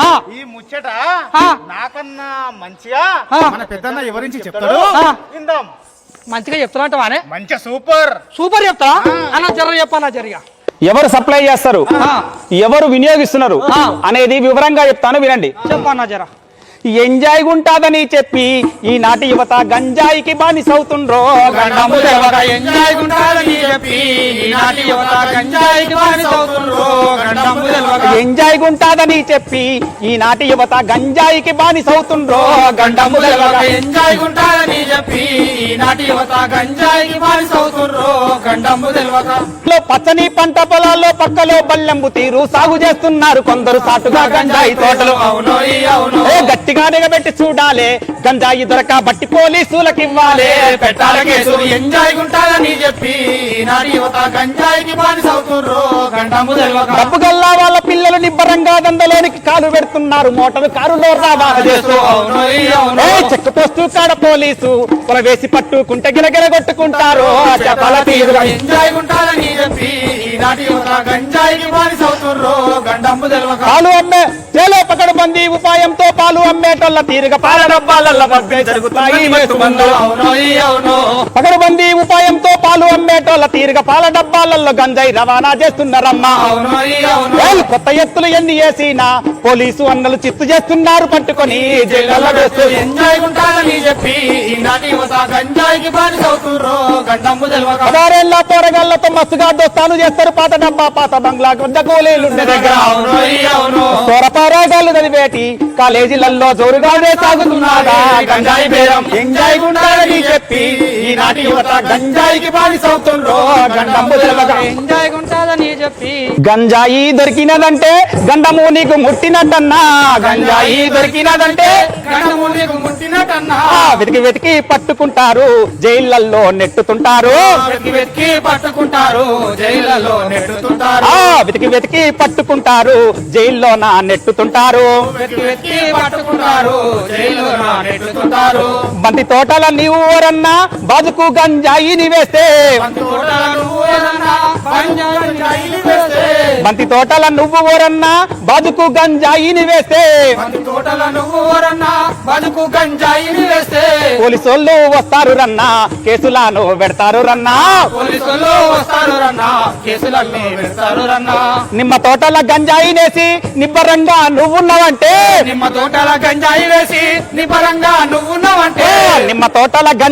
ఆ. ఈ ముచ్చట. నాకన్నా మంచిగా. మన పెద్దన్న ఎవరించి చెప్తాడు. విందాం. మంచిగా చెప్తున్నట్టువానే మంచి సూపర్. సూపర్ చెప్తా? అన్న జర చెప్పన్నా జరిగా ఎవరు సప్లై చేస్తారు? ఆ. ఎవరు వినియోగిస్తున్నారు. అనేది వివరంగా చెప్తాను వినండి. చెప్పన్నా జర ఎంజాయ్ గుంటాదని చెప్పి ఈనాటి యువత గంజాయికి బానిసవుతుండ్రో? ఎంజాయ్ గుంటాలని చెప్పి ఈనాటి యువత గంజాయికి బానిసవుతుండ్రో? ఎంజాయ్ గుంటాదని చెప్పి ఈనాటి యువత గంజాయికి బానిసవుతుండ్రో గండము తెలవక ఎంజాయ్ గుంటాలని చెప్పి ఈనాటి యువత గంజాయికి బానిసవుతుండ్రో గండము తెలవక పచ్చని పంట పొలాల్లో పక్కలో బల్లెంబు తీరు సాగు చేస్తున్నారు కొందరు సాటుగా గంజాయి తోటలు. అవును అవును. గట్టిగా నిగబెట్టి చూడాలి. గంజాయి దొరక బట్టి పోలీసులకు ఇవ్వాలి పెట్టాల ఎంజాయ్ గుంటాలని చెప్పి ఈనాటి యువత గంజాయికి డబ్బు గల్లా వాళ్ళ పిల్లలు నిబ్బరంగా దందలోనికి కాలు పెడుతున్నారు. మోటారు కారులో చెక్ పోస్టు కాడ పోలీసు పొల వేసి పట్టుకుంటే గిలగిల కొట్టుకుంటారు. చెప్పాల తీరుగా? ఎంజాయ్ గుంటాలని చెప్పి ఈనాటి యువత గంజాయికి బానిసవుతుండ్రో గండము తెలవక. పాలు అమ్మే చేలో పకడు బంది ఉపాయంతో పాలు అమ్మేటోళ్ళ తీరుగా పాల డబ్బాలల్ల బగ్గే జరుగుతాయి. వేసుబందులు. అవును ఈ అవును. పకడు బంది ఉపాయంతో పాలు అమ్మేటోళ్ళ తీరుగా పాల డబ్బాలలో గంజాయి రవాణా చేస్తున్నారమ్మా. వాళ్ళు కొత్త ఎత్తులు ఎన్ని వేసినా పోలీసు అన్నలు చిత్తు చేస్తున్నారు పట్టుకొని. పదారేళ్ళ పోరగాళ్ళతో మస్తుగా దోస్తాను చేస్తారు పాత డబ్బా పాత బంగ్లా ఈ అవును సొరపారాగాళ్ళు చదివేటి కాలేజీలలో జోరుగానే సాగుతున్నారా గంజాయి బేరం. ఎంజాయ్ గుండాలని చెప్పి ఈనాటి యువత గంజాయికి బానిసవుతుండ్రో గండము తెలవక ఎంజాయ్ గుంటాలని చెప్పి గంజాయి దొరికినదంటే గండము నీకు ముట్టినట్టన్నా. గంజాయి దొరికినదంటే గండము నీకు ముట్టినట్టన్నా. వెతికి వెతికి పట్టుకుంటారు జైళ్ళల్లో నెట్టుతుంటారు. వెతికి వెతికి పట్టుకుంటారు జైళ్ళలో నెట్టుతుంటారు. వెతికి వెతికి పట్టుకుంటారు జైల్లో నా నెట్టుతుంటారు. వెతికి వెతికి పట్టుకుంటారు జైలులో నెట్టుతుంటారు. బంతి తోటల నీవు ఊరన్నా బాజుకు గంజాయిని వేస్తే తోటల నువ్వు బంతి తోటల నువ్వు ఎవరన్నా బతుకు గంజాయిని వేస్తే పోలీసోళ్ళు వస్తారు రన్నా కేసులను పెడతారు రన్నా నిమ్మ తోటల గంజాయినేసి నిబ్బరంగా నువ్వున్నావంటే. నిమ్మ తోటల గంజాయి వేసి నిపరంగా నువ్వున్నావంటే. నిమ్మ తోటల గంజాయి